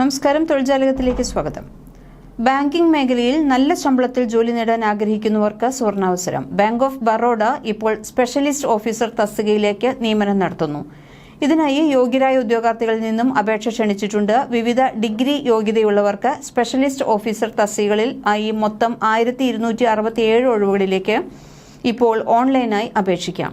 നമസ്കാരം തൊഴിൽജാലകത്തിലേക്ക് സ്വാഗതം. ബാങ്കിംഗ് മേഖലയിൽ നല്ല ശമ്പളത്തിൽ ജോലി നേടാൻ ആഗ്രഹിക്കുന്നവർക്ക് സുവർണാവസരം ബാങ്ക് ഓഫ് ബറോഡ ഇപ്പോൾ സ്പെഷ്യലിസ്റ്റ് ഓഫീസർ തസ്തികയിലേക്ക് നിയമനം നടത്തുന്നു. ഇതിനായി യോഗ്യരായ ഉദ്യോഗാർത്ഥികളിൽ നിന്നും അപേക്ഷ ക്ഷണിച്ചിട്ടുണ്ട്. വിവിധ ഡിഗ്രി യോഗ്യതയുള്ളവർക്ക് സ്പെഷ്യലിസ്റ്റ് ഓഫീസർ തസ്തികകളിൽ ആയി മൊത്തം ആയിരത്തി ഒഴിവുകളിലേക്ക് ഇപ്പോൾ ഓൺലൈനായി അപേക്ഷിക്കാം.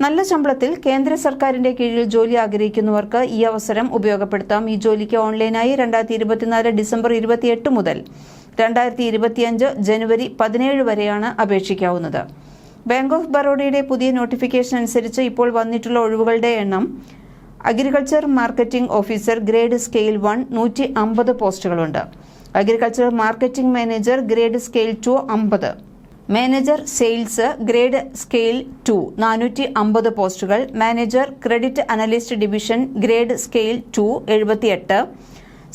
നല്ല ശമ്പളത്തിൽ കേന്ദ്ര സർക്കാരിന്റെ കീഴിൽ ജോലി ആഗ്രഹിക്കുന്നവർക്ക് ഈ അവസരം ഉപയോഗപ്പെടുത്താം. ഈ ജോലിക്ക് ഓൺലൈനായി രണ്ടായിരത്തി ഇരുപത്തിനാല് ഡിസംബർ ഇരുപത്തിയെട്ട് മുതൽ രണ്ടായിരത്തി ഇരുപത്തിയഞ്ച് ജനുവരി പതിനേഴ് വരെയാണ് അപേക്ഷിക്കാവുന്നത്. ബാങ്ക് ഓഫ് ബറോഡയുടെ പുതിയ നോട്ടിഫിക്കേഷൻ അനുസരിച്ച് ഇപ്പോൾ വന്നിട്ടുള്ള ഒഴിവുകളുടെ എണ്ണം agriculture marketing officer grade scale one നൂറ്റി അമ്പത് പോസ്റ്റുകളുണ്ട്. Agriculture marketing manager grade scale two അമ്പത്. Manager sales grade scale two. നാനൂറ്റി അമ്പത് പോസ്റ്റുകൾ. Manager credit analyst division grade scale two എഴുപത്തിയെട്ട്.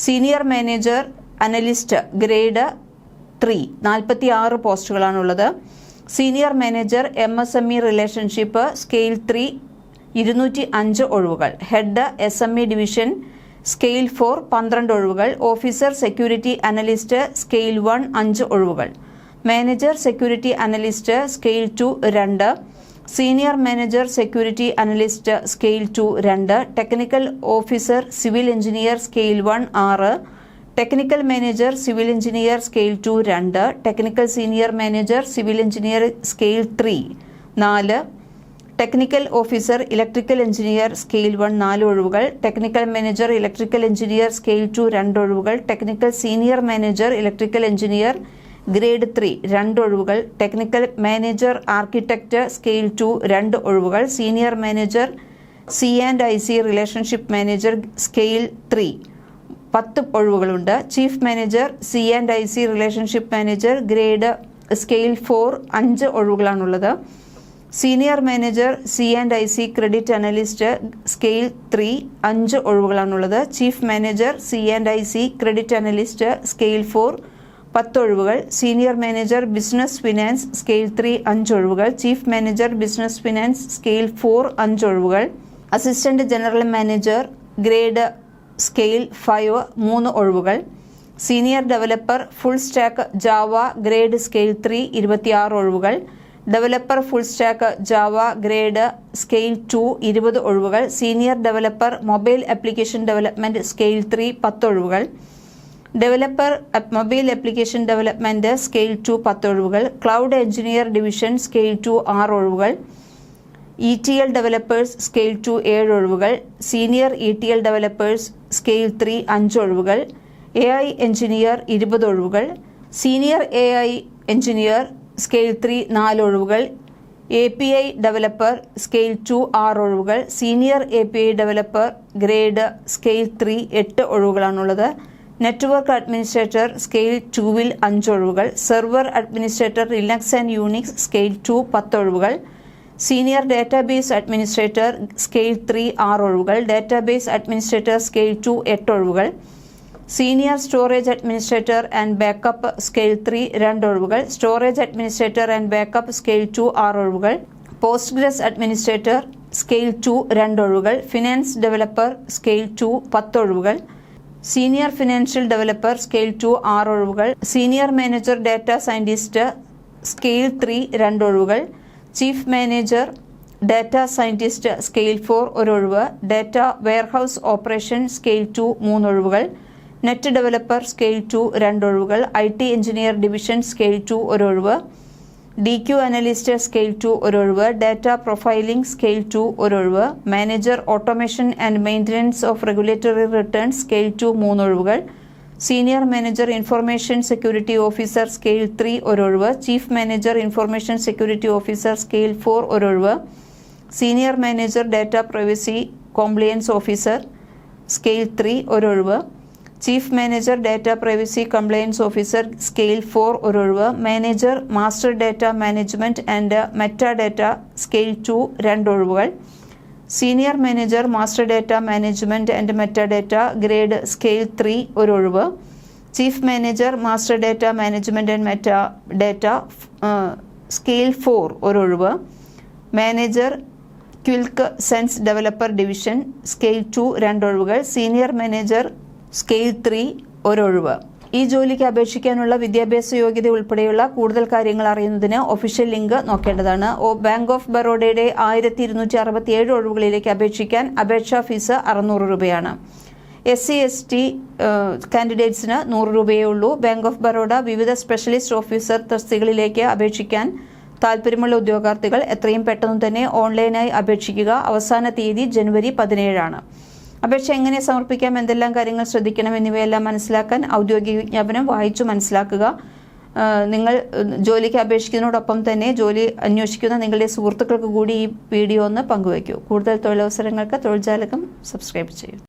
Senior manager analyst grade three നാൽപ്പത്തി ആറ് പോസ്റ്റുകളാണുള്ളത്. Senior manager M S M E relationship scale three ഇരുന്നൂറ്റി അഞ്ച് ഒഴിവുകൾ. Head S M E division scale four പന്ത്രണ്ട് ഒഴിവുകൾ. Officer security analyst scale one അഞ്ച് ഒഴിവുകൾ. Manager security analyst scale two രണ്ട്. Senior manager security analyst scale two രണ്ട്. Technical officer civil engineer scale one ആറ്. Technical manager civil engineer scale two രണ്ട്. Technical senior manager civil engineer scale three നാല്. Technical officer electrical engineer scale one നാല് ഒഴിവുകൾ. Technical manager electrical engineer scale two രണ്ട് ഒഴിവുകൾ. Technical senior manager electrical engineer grade three രണ്ട് ഒഴിവുകൾ. Technical manager architect scale two രണ്ട് ഒഴിവുകൾ. Senior manager C and I C relationship manager scale three പത്ത് ഒഴിവുകളുണ്ട്. Chief manager C and I C relationship manager grade scale four അഞ്ച് ഒഴിവുകളാണുള്ളത്. Senior manager C and I C credit analyst scale three അഞ്ച് ഒഴിവുകളാണുള്ളത്. Chief manager C and I C credit analyst scale four പത്ത് ഒഴിവുകൾ senior manager business finance scale three അഞ്ചൊഴിവുകൾ chief manager business finance scale four അഞ്ചൊഴിവുകൾ assistant general manager grade scale five മൂന്ന് ഒഴിവുകൾ senior developer full stack Java grade scale three ഇരുപത്തിയാറ് ഒഴിവുകൾ developer full stack Java grade scale two ഇരുപത് ഒഴിവുകൾ senior developer mobile application development scale three പത്ത് ഒഴിവുകൾ developer mobile application development scale two പത്ത് ഒഴിവുകൾ cloud engineer division scale two ആറ് ഒഴിവുകൾ E T L developers scale two ഏഴ് ഒഴിവുകൾ senior E T L developers scale three അഞ്ച് ഒഴിവുകൾ എ ഐ എഞ്ചിനീയർ ഇരുപത് ഒഴിവുകൾ senior A I engineer scale three നാല് ഒഴിവുകൾ A P I developer scale two ആറ് ഒഴിവുകൾ senior A P I developer grade scale three എട്ട് ഒഴിവുകളാണുള്ളത്. നെറ്റ്വർക്ക് അഡ്മിനിസ്ട്രേറ്റർ സ്കെയിൽ ടുവിൽ അഞ്ച് ഒഴിവുകൾ server administrator Linux and Unix scale two പത്ത് ഒഴിവുകൾ senior database administrator scale three ആറ് ഒഴിവുകൾ ഡാറ്റാബേസ് അഡ്മിനിസ്ട്രേറ്റർ സ്കെയിൽ ടു എട്ട് ഒഴിവുകൾ senior storage administrator and backup scale three രണ്ട് ഒഴിവുകൾ storage administrator and backup scale two ആറ് ഒഴിവുകൾ പോസ്റ്റ്ഗ്രസ് അഡ്മിനിസ്ട്രേറ്റർ സ്കെയിൽ ടു രണ്ട് ഒഴിവുകൾ ഫിനാൻസ് ഡെവലപ്പർ സ്കെയിൽ ടു പത്ത് ഒഴിവുകൾ senior financial developer scale two ആറ് ഒഴിവുകൾ. Senior manager data scientist scale three രണ്ട് ഒഴിവുകൾ. Chief manager data scientist scale four ഒരു ഒഴിവ്. Data warehouse operation scale two മൂന്ന് ഒഴിവുകൾ. നെറ്റ് ഡെവലപ്പർ സ്കെയിൽ ടു രണ്ട് ഒഴിവുകൾ. I T engineer division scale two ഒരു ഒഴിവ്. D Q analyst scale two ഒരു ഒഴിവ് ഡാറ്റ പ്രൊഫൈലിംഗ് സ്കെയിൽ ടു ഒരു ഒഴിവ് manager automation and maintenance of regulatory return scale two മൂന്നൊഴിവുകൾ senior manager information security officer scale three ഒരൊഴിവ് chief manager information security officer scale four ഒരൊഴിവ് senior manager data privacy compliance officer scale three ഒരൊഴിവ് chief manager data privacy compliance officer scale four ഒരൊഴിവ് manager master data management and meta data scale two രണ്ട് ഒഴിവുകൾ senior manager master data management and meta data grade scale three ഒരു ഒഴിവ് chief manager master data management and meta data scale four ഒരു ഒഴിവ് manager Qlik sense developer division scale two രണ്ട് ഒഴിവുകൾ senior manager scale three ഒരൊഴിവ്. ഈ ജോലിക്ക് അപേക്ഷിക്കാനുള്ള വിദ്യാഭ്യാസ യോഗ്യത ഉൾപ്പെടെയുള്ള കൂടുതൽ കാര്യങ്ങൾ അറിയുന്നതിന് ഒഫീഷ്യൽ ലിങ്ക് നോക്കേണ്ടതാണ്. ബാങ്ക് ഓഫ് ബറോഡയുടെ ആയിരത്തി ഇരുന്നൂറ്റി അറുപത്തിയേഴ് ഒഴിവുകളിലേക്ക് അപേക്ഷിക്കാൻ അപേക്ഷാ ഫീസ് അറുന്നൂറ് രൂപയാണ്. എസ് സി എസ് ടി കാൻഡിഡേറ്റ്സിന് നൂറ് രൂപയേ ഉള്ളൂ. ബാങ്ക് ഓഫ് ബറോഡ വിവിധ സ്പെഷ്യലിസ്റ്റ് ഓഫീസർ തസ്തികളിലേക്ക് അപേക്ഷിക്കാൻ താൽപ്പര്യമുള്ള ഉദ്യോഗാർത്ഥികൾ എത്രയും പെട്ടെന്ന് തന്നെ ഓൺലൈനായി അപേക്ഷിക്കുക. അവസാന തീയതി ജനുവരി പതിനേഴാണ്. അപേക്ഷ എങ്ങനെ സമർപ്പിക്കാം എന്തെല്ലാം കാര്യങ്ങൾ ശ്രദ്ധിക്കണം എന്നിവയെല്ലാം മനസ്സിലാക്കാൻ ഔദ്യോഗിക വിജ്ഞാപനം വായിച്ചു മനസ്സിലാക്കുക. നിങ്ങൾ ജോലിക്ക് അപേക്ഷിക്കുന്നതോടൊപ്പം തന്നെ ജോലി അന്വേഷിക്കുന്ന നിങ്ങളുടെ സുഹൃത്തുക്കൾക്ക് കൂടി ഈ വീഡിയോ ഒന്ന് പങ്കുവയ്ക്കൂ. കൂടുതൽ തൊഴിലവസരങ്ങൾക്ക് തൊഴിൽജാലകം സബ്സ്ക്രൈബ് ചെയ്യൂ.